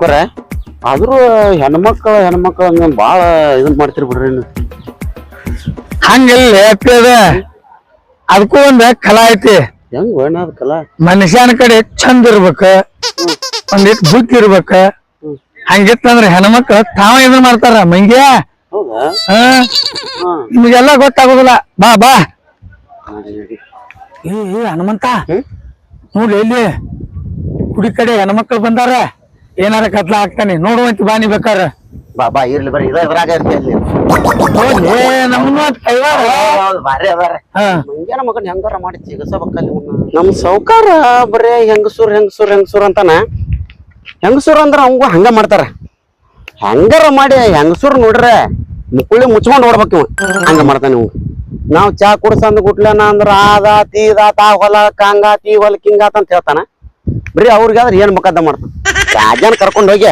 ಸಾವುಕಾರ ಆದ್ರೂ ಹೆಣ್ಮಕ್ಳ ಹೆಣ್ಮಕ್ಳ ಹಂಗ ಬಾಳ ಇದನ್ ಮಾಡ್ತಿರ್ ಬಿಡ್ರಿ ನೀವು ಹಂಗಿಲ್ಲ ಅದ. ಅದಕ್ಕೂ ಒಂದ ಕಲಾ ಐತಿ. ಹೆಂಗ್ ಅಣ್ಣ ಕಲಾ? ಮನುಷ್ಯನ ಕಡೆ ಚಂದ ಇರ್ಬೇಕ. ಒಂದಿಟ್ ಬುದ್ಧಿ ಇರ್ಬೇಕ. ಹಂಗಿತ್ತಂದ್ರ ಹೆಣ್ಮಕ್ಳು ತಾವ ಇದನ್ ಮಾಡ್ತಾರ ಮಂಗ್ಯ? ಹೌದಾ? ಹಾ. ನಿಮಗೆಲ್ಲ ಗೊತ್ತಾಗೋದಿಲ್ಲ. ಬಾ ಬಾ. ಏ ಏ ಹನುಮಂತ. ನೋಡಿ ಎಲ್ಲಿ? ಕುಡಿ ಕಡೆ ಹೆಣ್ಮಕ್ಳು ಬಂದಾರ. ಏನಾರ ಕತ್ಲ ಹಾಕ್ತಾನೆ. ನೋಡುವಂತ ಬಾನಿ ಬೇಕಾರ ಬಾಬಾ ಇರ್ಲಿ ಬರ್ರಿ ಇದ ಇದ್ರಾಗ ಇರ್ತಿ ಅಲ್ಲಿ. ನೋಡ್ಲಿ ನಮ್ಮನ್ನ ಕೈವಾರ ಹೌದ್, ಬಾರಿ ಅದಾರ ಹಾ. ಮಂಗ್ಯಾನ ಮಗನ್ ಹೆಂಗಾರ ಮಾಡಿ ಚಿಗಸಬೇಕಲ್ಲಿ ನಮ್ ಸೌಕಾರ ಬರೇ ಹೆಂಗಸೂರ್ ಹೆಂಗಸೂರ್ ಹೆಂಗಸೂರ್ ಅಂತಾನ. ಹೆಂಗಸೂರ್ ಅಂದ್ರ ಅವಂಗು ಹಂಗ ಮಾಡ್ತಾರ. ಹೆಂಗಾರ ಮಾಡಿ ಹೆಂಗಸೂರ್ ನೋಡ್ರೆ ಮುಕ್ಕುಳಿ ಮುಚ್ಕೊಂಡ್ ಓಡ್ಬೇಕು ಇವ ಹಂಗ ಮಾಡ್ತಾನೆ ಇವ್ ನಾವ್ ಚಾ ಕುಡ್ಸಂದ್ ಗುಟ್ಲೇನ ಅಂದ್ರ ಆದ ತೀದ ತಾ ಹೊಲ ಕಾಂಗಾತಿ ತೀ ಹೊಲ ಕಿಂಗಾತ ಅಂತ ಹೇಳ್ತಾನ. ಬರೀ ಅವ್ರಿಗಾದ್ರೆ ಏನ್ ಮುಖದ್ದ ಮಾಡ್ತಾನ? ರಾಜನ್ ಕರ್ಕೊಂಡು ಹೋಗಿ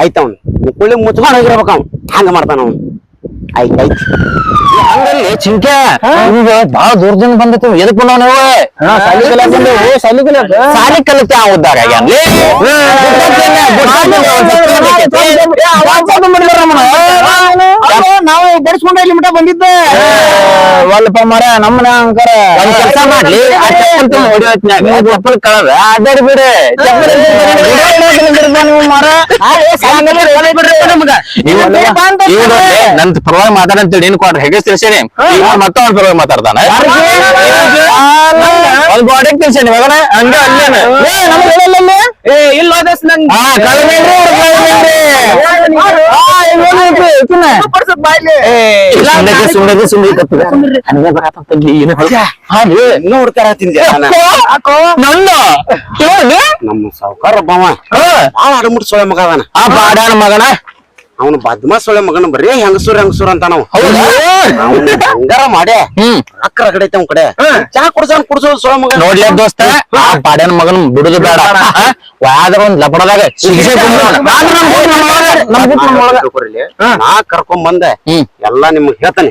ಆಯ್ತ ಅವ್ನು ಮುಕ್ಕುಳಿ ಮುಚ್ಕೊಂಡ್ ಹೋಗಿರ್ಬೇಕು ಅವ್ನು. ಹಂಗ ಮಾಡ್ತಾನ ಅವ್ನು. ಆಯ್ತ್ ಆಯ್ತ್ ಹಂಗಲ್ಲಿ ಚಿಂಕೆ ಈಗ ಬಾಳ ದೂರದಿಂದ ಬಂದೈತಿ ಎದಕ್ ಬಂದಾವ ನೀವು ಸಾಲಿ ಕಲಿಯಕ್ ಬಂದೇವು ಸಾಲಿ ಕಲಿಯಕ್ ಸಾಲಿ ಕಲಿತೆ ಆ ಉದ್ದಾರ ಆಗ್ಯಾನ್ಲಿ ನಾವು ಬಡಿಸ್ಕೊಂಡ ಇಲ್ಲಿ ಮಟ ಬಂದಿದ್ದೆ ಒಲ್ಪ ಮರ ನಮ್ಮನ ಅಂಕರ ಒಂದ್ ಕೆಲ್ಸ ಮಾಡ್ಲಿ ಆ ಚಪ್ಪಲ್ ತುಂಬ ಹೊಡಿ ಹೊತ್ನ್ಯಾಗ ಚಪ್ಪಲ್ ಕಳದ ಅಡ್ಡಾಡಿ ಬಿಡ್ರಿ ಚಪ್ಪಲ್ ಮರ ನನ್ ಪರವಾಗಿ ಮಾತಾಡಂತೇಳಿ ಏನ್ ಕೊಡ್ರಿ. ಹೇಗೆ ತಿಳಿಸೇನೆ ಮತ್ತೆ ಅವ್ನ ಪರವಾಗಿ ಮಾತಾಡ್ತಾನ ಒಂದ್ ಬಾಡಿಗೆ ತಿಳಿಸೇನಿ ಮಗನ ಹಂಗ ಅಲ್ಲೇನ ಏ ಇಲ್ಲ ನಂಗೆ ಹಾ ಕಳ್ಬೇಡ್ರಿ ಸುಮ್ಮನೆ ಸುಮ್ಮನೆ ಸುಮ್ಮನೆ ನನಗೆ ಬರತ್ತಂತ ಏನು ಇನ್ನೂ ಹುಡ್ಕಾರ ತಿಂದೆ ನನ್ನ ಕೇಳಿ ನಮ್ಮ ಸಾವುಕಾರ ಒಬ್ಬವ ಭಾಳ ಅಡಮುಟ್ ಸೊಳೆ ಮಗ ಅದಾನ ಆ ಬಾಡ್ಯಾನ ಮಗನ ಅವನು ಬದ್ಮಾಸೊಳೆ ಮಗನ ಬರೀ ಹೆಂಗಸೂರ್ ಹೆಂಗಸೂರ್ ಅಂತ ನಾವು ಹಂಗಾರ ಮಾಡೇ ಅಕ್ಕರ ಕಡೆ ಅವ್ನ ಕಡೆ ಚಾ ಕುಡ್ಸನ್ ಕುಡ್ಸೋದು ಸೊಳೆ ಮಗ ನೋಡ್ಲಿ ದೋಸ್ತ ಆ ಬಾಡ್ಯಾನ ಮಗನ್ ಬಿಡುದು ಬೇಡ ಯಾವ್ದಾರ ಒಂದ್ ಲಪಡದಾಗ. ನಾ ಕರ್ಕೊಂಡ್ ಬಂದೆ ಹ್ಮ್. ಎಲ್ಲಾ ನಿಮ್ಗ್ ಹೇಳ್ತಾನೆ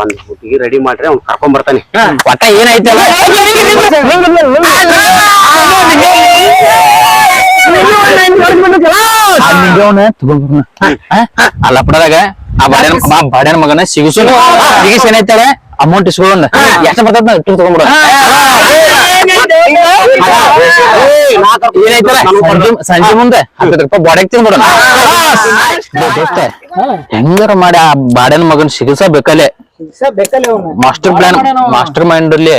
ಒಂದ್ ಹುಡುಗಿ ರೆಡಿ ಮಾಡ್ರಿ ಅವ್ನ್ ಕರ್ಕೊಂಡ್ ಬರ್ತಾನೆ ಒಟ್ಟ ಏನೈತಲ್ಲ ಆ ಲಪಡದಾಗ ಆ ಬಾಡ್ಯಾನ ಆ ಬಾಡ್ಯಾನ ಮಗನ ಸಿಗಿಸು. ಸಿಗಿಸ್ ಏನೈತಾಳ? ಅಮೌಂಟ್ ಇಸ್ಕೊಳ್ಳೋಣ ಎಷ್ಟು ಬರ್ತದ ಇಟ್ಟು ತಗೊಂಡ್ಬಿಡ. ಸಂಜೆ ಸಂಜೆ ಮುಂದೆ ಹತ್ತು ರೂಪಾಯಿ ಬಾಡ್ಯಾಗ ತಿನ್ಬಿಡೋಣ ದೋಸ್ತ ಹೆಂಗಾರ ಮಾಡಿ ಆ ಬಾಡ್ಯಾನ ಮಗನ್ ಸಿಗಿಸಬೇಕಲ್ಲೇ ಮಾಸ್ಟರ್ ಪ್ಲಾನ್ ಮಾಸ್ಟರ್ ಮೈಂಡ್ ಅಲ್ಲಿ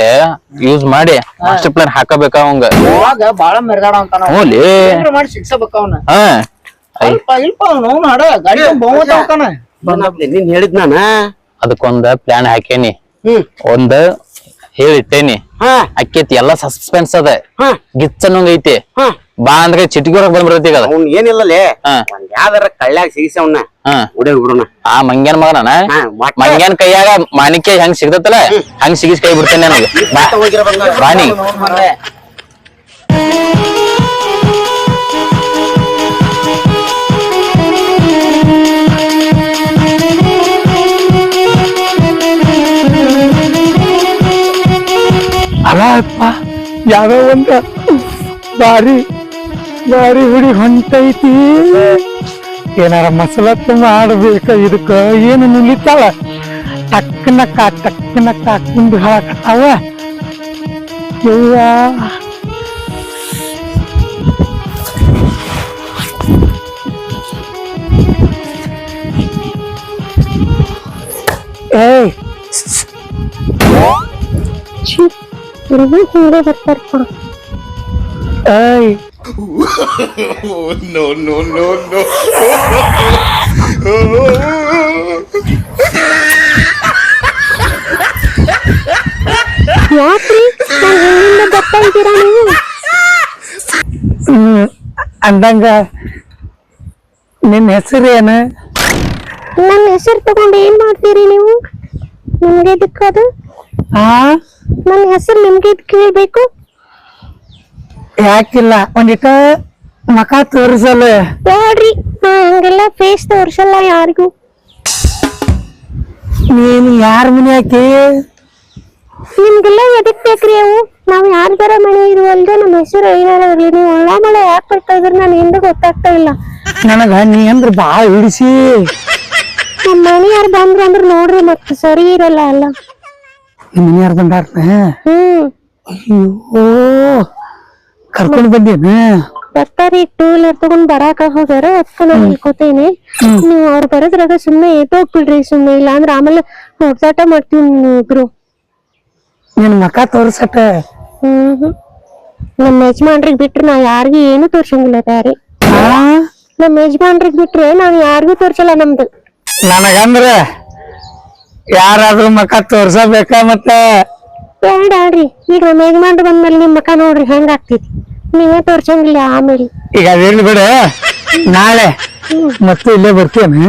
ಯೂಸ್ ಮಾಡಿ ಮಾಸ್ಟರ್ ಪ್ಲಾನ್ ಹಾಕಬೇಕ ಅವಂಗ? ಬಾಳ ಮೆರಗಾಡ ಅಂತ ಹ್ಞೂಲಿ ಐ, ಇಲ್ಪ ಅವ್ನು ಹಡ ಗಾಡಿ ಬಹುಮತ ಹೋಗ್ತಾನ ನೀನ್ ಹೇಳಿದ್ ನಾನ? ಅದಕ್ಕೊಂದ ಪ್ಲಾನ್ ಹಾಕೇನಿ. ಒಂದ ಹೇಳಿಟ್ಟೇನಿ. ಹಾ. ಅಕ್ಕೇತಿ ಎಲ್ಲಾ ಸಸ್ಪೆನ್ಸ್ ಅದ. ಹಾ. ಗಿಚ್ ಅನ್ನೋಂಗ್ ಐತಿ. ಹಾ. ಬಾ ಅಂದ್ರೆ ಚಿಟಿಗೋರಕ್ ಬಂದ್ಬಿಡತಿ ಈಗ ಅವ್ನ್ ಏನಿಲ್ಲಲೇ. ಒಂದ್ ಯಾವ್ದಾರ ಕಳ್ಳ್ಯಾಗ ಸಿಗಿಸವನ್ನ ಉಡೇ ಬಿಡೋಣ. ಆ ಮಂಗ್ಯಾನ ಮಗನ ಮಂಗ್ಯಾನ ಕೈಯಾಗ ಮಾಣಿಕ್ಯ ಹೆಂಗ್ ಸಿಗ್ತತಲ್ಲ ಹಂಗ್ ಸಿಗಿಸ್ ಕೈ ಬಿಡ್ತೇನೆ ನನಗೆ. ಬಾ ಅಪ್ಪ ಯಾವ್ದೋ ಒಂದ ಬಾರಿ ಬಾರಿ ಹುಡಿ ಹೊಂಟೈತಿ. ಏನಾರ ಮಸಲತ್ತು ಮಾಡ್ಬೇಕ ಇದಕ್ಕ? ಏನು ನುಲಿತಾಳ? ಟಕ್ಕನಕ್ಕ ಟಕ್ಕನಕ್ಕ ಕುಂದು ಹಾಕತ್ತಾವ ಯವ್ವ. ಏಯ್ ಹುಡುಗ ಹಿಂದೆ ಬರ್ತಾರಪ್ಪ ಏಯ್ ಯಾಕ್ರಿ ನಾನ್ ಹಿಂದಿಂದ ಬರ್ತಾ ಇದ್ದೀರಾ ನೀವು ಹ್ಮ್ ಅಂದಂಗ ನಿನ್ನ ಹೆಸರೇನು ನನ್ನ ಹೆಸರು ತಗೊಂಡು ಏನ್ ಮಾಡ್ತೀರಿ ನೀವು ನಿಮ್ಗೆ ಅದಕ್ಕದು ಆ ನನ್ನ ಹೆಸರು ನಿಮ್ಗೆ ಕೇಳ್ಬೇಕು? ಯಾಕಿಲ್ಲ ಒಂದಿಟ ಮಕ ತೋರಿಸಲ್ಲ. ನೋಡ್ರಿ ನಾ ಹಂಗೆಲ್ಲ ಫೇಸ್ ತೋರಿಸಲ್ಲ ಯಾರಿಗೂ. ನೀನು ಯಾರ ಮನೆ ಹಾಕಿ ನಿಮ್ಗೆಲ್ಲ ಎದಕ್ ಬೇಕ್ರಿ ಅವು? ನಾವ್ ಯಾರ್ದಾರ ಮನೆ ಇರುವಲ್ದೆ ನಮ್ಮ ಹೆಸರು ಏನಾರ ಇರ್ಲಿ. ನೀವು ಒಳ್ಳ ಮಳೆ ಯಾಕೆ ಬರ್ತಾ ಇದ್ರ ನನ್ ಹಿಂದೆ ಗೊತ್ತಾಗ್ತಾ ಇಲ್ಲ. ನನಗ ನೀ ಅಂದ್ರ ಬಾಳ ಹಿಡಿಸಿ. ನಮ್ಮ ಮನೆ ಯಾರು ಬಂದ್ರು ಅಂದ್ರ ನೋಡ್ರಿ ಮತ್ತೆ ಸರಿ ಇರಲ್ಲ ಅಲ್ಲ. ನಿಮ್ಮ ಬಂದಾರ ಹ್ಮ್ ಅಯ್ಯೋ ಕರ್ಕೊಂಡ್ ಬಂದೇನ ಬರ್ತಾರಿ ಟೂ ವೀಲರ್ ತಗೊಂಡ್ ಬರಾಕ ಹೋಗ್ಯಾರ ಅದಕ್ಕ ನಾನು ಇಳ್ಕೊತೇನೆ ನೀವು ಅವ್ರ ಬರೋದ್ರಾಗ ಸುಮ್ನೆ ಹೋಗ್ಬಿಡ್ರಿ ಸುಮ್ನೆ ಇಲ್ಲ ಅಂದ್ರ ಆಮೇಲೆ ಹೊಡ್ಸಾಟ ಮಾಡ್ತೀವಿ ಇಬ್ರು. ನಿನ್ ಮಕ ತೋರ್ಸಟ. ಹ್ಮ್. ನಮ್ಮ ಯಜಮಾನ್ರಿಗೆ ಬಿಟ್ರೆ ನಾ ಯಾರಿಗೂ ಏನು ತೋರ್ಸಂಗಿಲ್ಲ ತಯಾರಿ ಆ? ನಮ್ಮ ಯಜಮಾನ್ರಿಗೆ ಬಿಟ್ರೆ ನಾವ್ ಯಾರಿಗೂ ತೋರ್ಸಲ್ಲ ನಮ್ದು. ನನಗಂದ್ರ ಯಾರಾದ್ರೂ ಮಕ ತೋರ್ಸಬೇಕ ಮತ್ತ? ಬೇಡ್ರಿ ಈಗ ನಮ್ಮ ಯಜಮಾನ್ರು ಬಂದ್ಮೇಲೆ ನಿಮ್ ಮಕ ನೋಡ್ರಿ ಹೆಂಗ್ ಆಗ್ತೈತಿ? ನೀವೇ ತೋರ್ಸಂಗಿಲ್ಲ ಆಮೇಲೆ ಈಗ ಅದಿರ್ಲಿ ಬಿಡ. ನಾಳೆ ಮತ್ತೆ ಇಲ್ಲೇ ಬರ್ತೇನೆ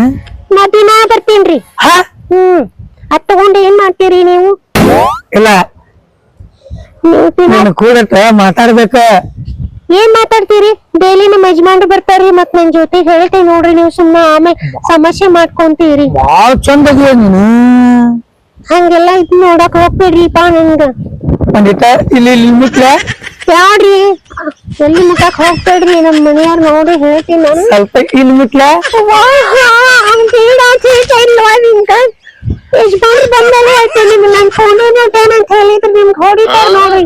ನಾ ದಿನಾ ಬರ್ತೀನ್ರಿ. ಹಾ? ಹ್ಮ್. ಅದ್ ತಗೊಂಡ್ ಏನ್ ಮಾಡ್ತೀರಿ ನೀವು? ಇಲ್ಲ. ನೀವು ದಿನಾ ನೀನು ಕೂಡಟ ಮಾತಾಡ್ಬೇಕ. ಏನ್ ಮಾತಾಡ್ತೀರಿ? ಡೈಲಿ ನಮ್ಮ ಯಜಮಾನ್ರು ಬರ್ತಾರ್ರಿ ಮತ್ ನನ್ ಜೊತೆ ಹೇಳ್ತೇನೆ ನೋಡ್ರಿ ನೀವು ಸುಮ್ನೆ ಆಮೇಲೆ ಸಮಸ್ಯೆ ಮಾಡ್ಕೊಂತೀರಿ. ಬಾಳ ಚಂದ ಅದೀಯ ನೀನು. ಹಂಗೆಲ್ಲ ಇದ್ ನೋಡಕ್ ಹೋಗ್ಬೇಡ್ರಿಪಾ ನಂಗ. ಒಂದಿಟ ಇಲ್ಲಿ ಇಲ್ಲಿ ಮುಟ್ಲ? ಯಾಡ್ರಿ? ಎಲ್ಲಿ ಮುಖಕ್ ಹೋಗ್ಬೇಡ್ರಿ ನಮ್ ಮನೆಯವ್ರ ನೋಡಿ ಹೇಳ್ತೀನಿ ನಾನು. ಸ್ವಲ್ಪ ಇಲ್ಲಿ ಮುಟ್ಲ? ಯಜಮಾನ್ರು ಬಂದ್ಮೇಲೆ ಹೇಳ್ತೀನಿ ನಿಮ್ಗೆ ನನ್ ಫೋನ್ ಏನಂತ ಹೇಳಿದ್ರೆ ನಿಮ್ಗೆ ಹೊಡಿತಾರ ನೋಡ್ರಿ.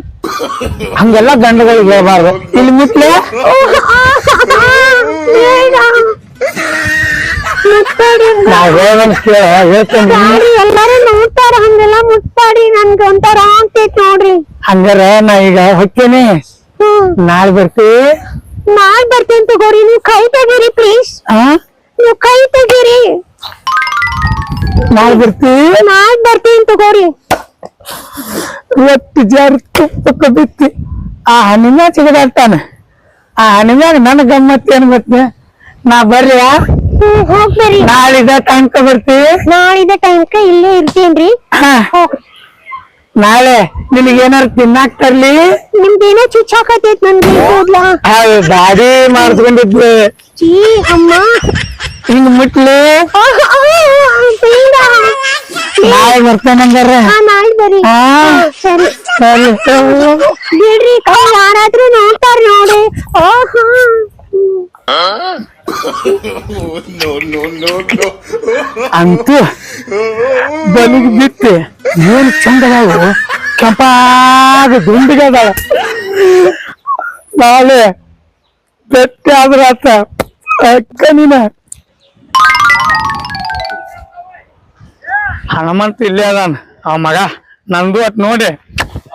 ಹಂಗೆಲ್ಲ ಗಂಡಗಳಿಗೆ ಹೇಳ್ಬಾರ್ದು. ಇಲ್ಲಿ ಮುಟ್ಲ? ಎಲ್ಲಾರು ನೋಡ್ತಾರ ಹಂಗೆಲ್ಲ ಮುಟ್ತಾಡಿ ನನ್ಗೆ ಒಂಥರ ಆಗ್ತೈತ್ ನೋಡ್ರಿ. ಹಂಗಾರ ನಾ ಈಗ ಹೊಕ್ಕೇನಿ ನಾಳೆ ಬರ್ತೀವಿ. ನಾಳೆ ಬರ್ತೀನಿ ತಗೋರಿ ನೀವು ಕೈ ತೆಗೀರಿ ಪ್ಲೀಸ್ ಆ? ನೀವು ಕೈ ತೆಗೀರಿ. ನಾಳೆ ಬರ್ತೀವಿ. ನಾಳೆ ಬರ್ತೀನಿ ತಗೋರಿ. ಇವತ್ತು ಜಾರಿ ತುಪ್ಪಕ್ಕೆ ಬಿತ್ತಿ. ಆ ಹಣ್ಣಿನ ಚಿಗದಾಡ್ತಾನೆ ಆ ಹಣ್ಣಿನಾಗ ನನ್ನ ಗಮ್ಮತ್ ಏನ್ ಗೊತ್ತೆ? ನಾ ಬರ್ರಿ ಹೋಗ್ಬೇರಿ ನಾಳಿದ ತನಕ ಬರ್ತೀವಿ. ನಾಳಿದ ಟೈಮ್ಕ ಇಲ್ಲೇ ಇರ್ತೀನ್ರಿ. ನಾಳೆ ನಿನಗೆ ಏನಾರು ತಿನ್ನಾಕ್ ತರ್ಲಿ? ನಿಮ್ದೇನೋ ಚುಚ್ಚಾಕತೈತ್ ನನ್ಗೆ. ದಾಡಿ ಮಾಡಿಸ್ಕೊಂಡಿದ್ವಿ ಚೀ ಅಮ್ಮ. ಹಿಂಗ್ ಮುಟ್ಲಿ. ನಾಳೆ ಬರ್ತೇನಂಗಾರ ಸರಿ. ಬಿಡ್ರಿ ಯಾರಾದ್ರೂ ನೋಡ್ತಾರ ನೋಡಿ. ಓಹಾ. ಅಂತೂ ಬಲಿಗೆ ಬಿತ್ತಿ. ಏನ್ ಚಂದದಾವು ಕೆಂಪಾಗ ದುಂಡಿಗದಾವ ನಾಳೆ ಬೆಟ್ಟ ಆದ್ರ ಆತ. ಅಕ್ಕ ನೀನ ಹನುಮಂತ ಇಲ್ಲೇ ಅದಾನ. ಅವ ಮಗ ನಂದು ಅಟ್ ನೋಡಿ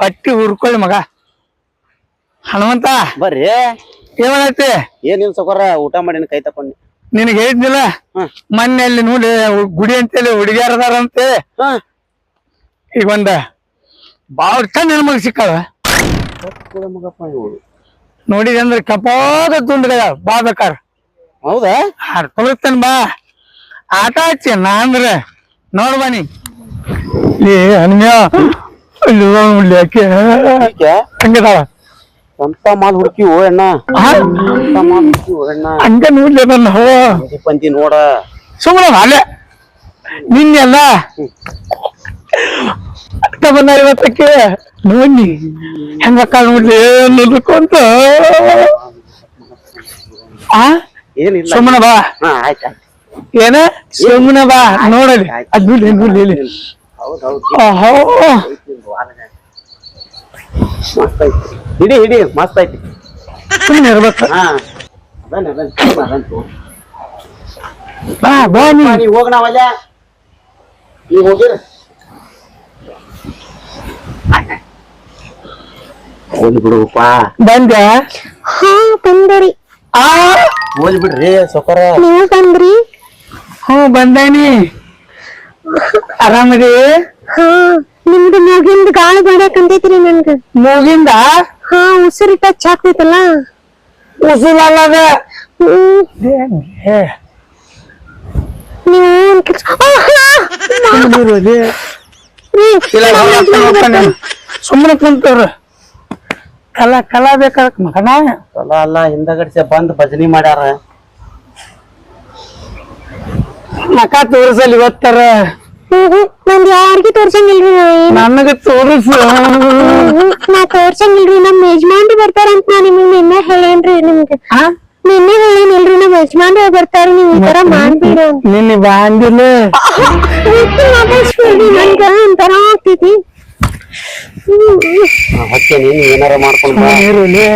ಹೊಟ್ಟಿ ಹುರ್ಕೊಳ್ಳಿ ಮಗ. ಹನುಮಂತ ಬರ್ರಿ. ಏನಾಯ್ತಿ ಏನಿಲ್ಲ ಸೊಕರ ಊಟ ಮಾಡಿನ ಕೈ ತಕೊಂಡಿ ನಿನಗೆ ಹೇಳಿದ್ನಿಲ್ಲ. ಮೊನ್ನೆ ಅಲ್ಲಿ ನೋಡಿ ಗುಡಿ ಅಂತೇಳಿ ಹುಡುಗಿಯರದಾರಂತೆ ಈಗ ಒಂದ ಬಾಳ ಚಂದ ಹೆಣ್ಮಗ್ ಸಿಕ್ಕಾವ. ನೋಡಿದೆ ಅಂದ್ರೆ ಕಪಾದ ತುಂಡ್ಗಳ ಬಾ ಬೇಕಾರ ಹೌದಾ? ಹರ್ಕೊಳತ್ತೇನ್ ಬಾ. ಆಟ ಹಚ್ಚಿ ನಾ ಅಂದ್ರೆ. ನೋಡ್ ಬನ್ನಿ ಏ ಯಾಕೆ? ಈಗ ಹಂಗದಾವ ಸ್ವಂತ ಮಾಲ್ ಹುಡುಕಿವು ಅಣ್ಣ? ಸ್ವಂತ ಮಾಲ್ ಹುಡುಕಿವು ಅಣ್ಣ. ಹಂಗ ನೋಡ್ಲಿ ನನ್ನ ಹೋ ಪಂಚಿ ಪಂಚಿ ನೋಡ. ಸುಮ್ಮನೆ ಅಲ್ಲೇ. ನಿನ್ನೆಲ್ಲ ಅಕ್ಕ ಬಂದ ಇವತ್ತಕ್ಕೆ ನೋಡಿ. ಹೆಂಗಕ್ಕ ನೋಡ್ಲಿ ನೋಡ್ಕೊಂತ ಆ? ಏನಿಲ್ಲ. ಸುಮ್ಮನೆ ಬಾ. ಹಾ ಆಯ್ತು ಆಯ್ತು. ಏನ? ಸುಮ್ಮನೆ ಬಾ ನೋಡಲಿ. ಅದ್ ಇಲ್ಲಿ. ಹೌದ್ ಹೌದ್. ಮಸ್ತ್ ಐತಿ ಹಿಡಿ ಹಿಡಿ ಮಸ್ತ್ ಐತಿ. ಸುಮ್ಮನೆ ಇರ್ಬೇಕು. ಬಾ ಬಾ ನೀ ಹೋಗ್ ನಾವಲ್ಲ. ಹೋಗಿರ. ಹೋಗಿ ಬಿಡುವಪ್ಪ. ಬಂದೆ ಹಾ ಬಂದರಿ ಆ? ಹೋಗಿ ಬಿಡ್ರಿ ಸೊಕರ ನೀವು ಬಂದ್ರಿ? ಹ್ಞೂ ಬಂದೇನಿ. ಆರಾಮದಿ? ಹಾ ನಿಮ್ದು ಮೂಗಿಂದ ಗಾಳಿ ಬಡಕಂತೈತ್ರಿ ನನ್ಗ. ಮೂಗಿಂದ? ಹಾ ಉಸಿರು ಟಚ್ ಆಗ್ತೈತಲ್ಲ. ಹ್ಮ್. ಕೆಲ್ಸ ಸುಮ್ಮನೆ ಕುಂತವ್ರ. ಕಲಾ ಕಲಾ ಬೇಕಾದ ಮಗನ? ಕಲಾ ಅಲ್ಲ ಹಿಂದಗಡೆ ಬಂದ್ ಭಜನಿ ಮಾಡ್ಯಾರ. ಮಕ ತೋರಿಸಲ್ ಇವತ್ತರ ನಂದ್ ಯಾರಿಗೂ ತೋರ್ಸಂಗಿಲ್ರಿ ನನಗ ತೋರಿಸು. ನಾ ತೋರ್ಸಂಗಿಲ್ರಿ ನಮ್ ಯಜಮಾನ್ರಿ ಬರ್ತಾರಂತ ನಾ ನಿಮ್ಗೆ ನಿನ್ನೆ ಹೇಳೇನ್ರಿ ನಿಮ್ಗೆ. ನಿನ್ನೆ ಹೇಳೇನಿಲ್ರಿ ನಮ್ ಯಜಮಾನ್ರಿ ಬರ್ತಾರ ನೀವ್ ಈ ತರ ಮಾಡ್ಬಿಡು. ನಿನ್ನೆ ಬಾಂದಿಲ್ಲ ನನ್ಗ ಒಂಥರ ಆಗ್ತೈತಿ. ನೀನು ಏನಾರ ಮಾಡ್ಕೊಂಡ್ ಬಾ. ನೀರುಲಿ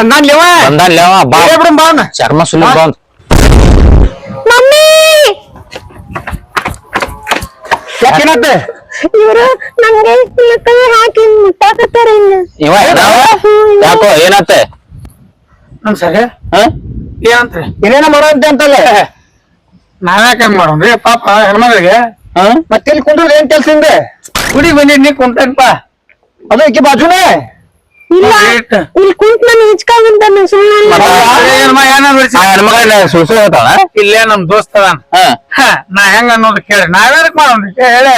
ಏನಾರ ಲೇವಾ ಅಂದ ಲೇವಾ ಬಾ. ಬಿಡಮ್ ಬಾ ಅವ್ನ. ಚರ್ಮ ಸುಲಿ ಬಂದ್ ಮಮ್ಮಿ! ಯಾಕೇನತ್ತ ಇವರು ನಮಗೆ ಕೈ ಹಾಕಿ ಮುಟ್ಟಾಕತ್ತಾರ ಹಿಂಗ ಇವ? ಯಾಕೋ? ಏನತ್ತೆ ನಮ್ ಸರ್ ಹ? ಏನಂತ್ರಿ? ಏನೇನ ಮಾಡೋಂತೆ ಅಂತಲ್ಲ? ನಾವ್ಯಾಕ ಮಾಡೋಣ್ರಿ? ಪಾಪ ಹೆಣ್ಮಗಳಿಗೆ. ಹ? ಮತ್ತೆ ಇಲ್ಲಿ ಕುಂಡ್ರೆ ಏನ್ ಕೆಲ್ಸ ಹಿಂದೆ? ಗುಡಿ ಬಂದಿದ್ ನೀ ಕುಂತನ್ಪ. ಅದು ಈಕೆ ಬಾಜುನೇ. ಇಲ್ಲ. ಇಲ್ಲಿ ಕುಂತ್ ನಾನು ಹಿಚ್ಕಾಗಂತ ಸುಮ್ಮನೆ ಇಲ್ಲೇ ನಮ್ ದೋಸ್ತ ಅದಾನ. ಹ. ಹ, ನಾ ಹೆಂಗ ಅನ್ನೋದು ಕೇಳಿ. ನಾವ್ಯಾರಕ್ ಮಾಡೋಣ್ರಿ ಏ, ಹೇಳೆ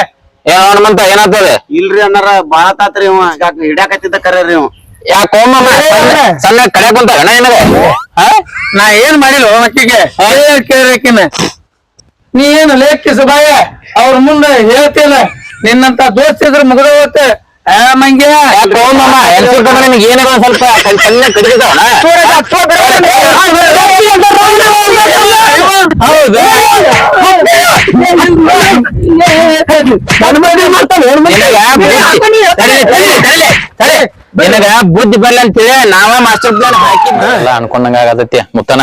ಏನ್ ಹನುಮಂತ ಏನಾಗ್ತದೆ ಇಲ್ರಿ ಅನ್ನಾರ ಬಾಳ ತಾತ್ರಿ ಇವ. ಯಾಕ ಹಿಡ್ಯಾಕತ್ತಿದ್ದ ಕರ್ರಿ ಇವ. ಯಾಕೋ ಮಾಮ ಸಣ್ಣ- ಕಡೆ ಕುಂತ ಏನದೆ ಹ? ನಾ ಏನ್ ಮಾಡಿಲ್ಲ ಅಕ್ಕಿಗೆ. ಕೇಳಿಕಿನ ನೀ ಏನು ಲೇಖಿಸ ಬಾಯ ಅವ್ರ ಮುಂದೆ ಹೇಳ್ತಿಲ್ಲ ನಿನ್ನಂತ ದೋಸ್ತ ಮುಗಿದೋಗುತ್ತೆ. ಮುಗಿದ ಹೋಗುತ್ತೆ ನಿನಗ ಬುದ್ಧಿ ಬರ್ಲಿ ಅಂತೇಳಿ ನಾವ ಮಾಸ್ಟರ್ ಪ್ಲಾನ್ ಹಾಕಿಲ್ಲ ಅನ್ಕೊಂಡಂಗ ಆಗತೈತಿ ಮುತ್ತನ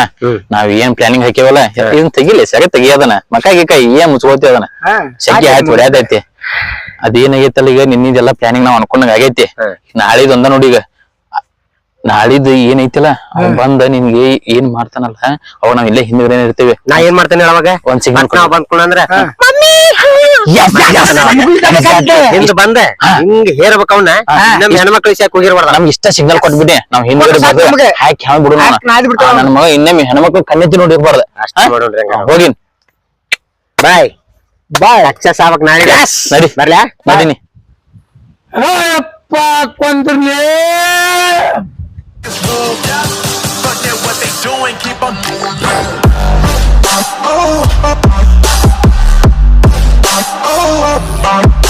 ನಾವ್ ಏನ್ ಪ್ಲಾನಿಂಗ್ ಹಾಕಿವಲ್ಲ ಇದನ್ ತೆಗಿಲಿ ಸರಿ ತೆಗಿಯೋದನ ಮಕ್ಕ ಗಿಕ್ಕ ಏನ್ ಮುಚ್ಕೋತಿ ಅದನ್ನ ಶಕ್ತಿ ಆಯ್ತು ಹೊಡ್ಯಾದೈತಿ ಅದೇನಾಗೈತಲ್ಲ ಈಗ ನಿನ್ನಿದೆಲ್ಲ ಪ್ಲಾನಿಂಗ್ ನಾವ್ ಅನ್ಕೊಂಡಂಗ ಆಗೈತಿ. ನಾಳಿದ್ ಒಂದ ನೋಡಿ ಈಗ. ನಾಳಿದ್ದು ಏನೈತಿಲ್ಲ? ಅವ್ ಬಂದ ನಿನ್ಗೆ ಏನ್ ಮಾಡ್ತಾನಲ್ಲ? ಅವ್ ನಾವ್ ಇಲ್ಲೇ ಹಿಂದ್ಗಡೆ ಇರ್ತೀವಿ. ನಾ ಏನ್ ಮಾಡ್ತೇನೆ ಅವಾಗ? ಒಂದ್ ಸಿಗ್ನಲ್ ನಾವ್ ಬಂದ್ಕೊಂಡ್ರ ಹಿಂದ್ ಬಂದೆ ಹಿಂಗ್ ಹೇರ್ಬೇಕ ಅವ್ನ ನಮ್ ಹೆಣ್ಮಕ್ಳು ಶಾಕ್ ಹೋಗಿರ್ಬಾರ್ದ ನಮ್ಗೆ ಇಷ್ಟ ಸಿಗ್ನಲ್ ಕೊಟ್ಬಿಡಿ ನಾವ್ ಹಿಂದ್ಗಡೆ ಬರ್ದು. ಹಾಕಿ ಹಾಕಿ ಬಿಡು ಬಿಡ್ತಾವ. ಮಗ ಇನ್ನೊಮ್ಮೆ ಹೆಣ್ಮಕ್ಳು ಕಣ್ಣೆತ್ತಿ ನೋಡಿರ್ಬಾರ್ದು. ಹೋಗಿನ್. ಬಾಯ್ ಬಾಳ್ ಸಕ್ಸಸ್ ಆಗ್ಬೇಕು nari. Yes! ನಡಿ ಬರ್ಲ್ಯಾ ನಡೀನಿ Rayappa ಕೊಂದ್ರಲೇ Oh, oh, oh, oh, oh, oh.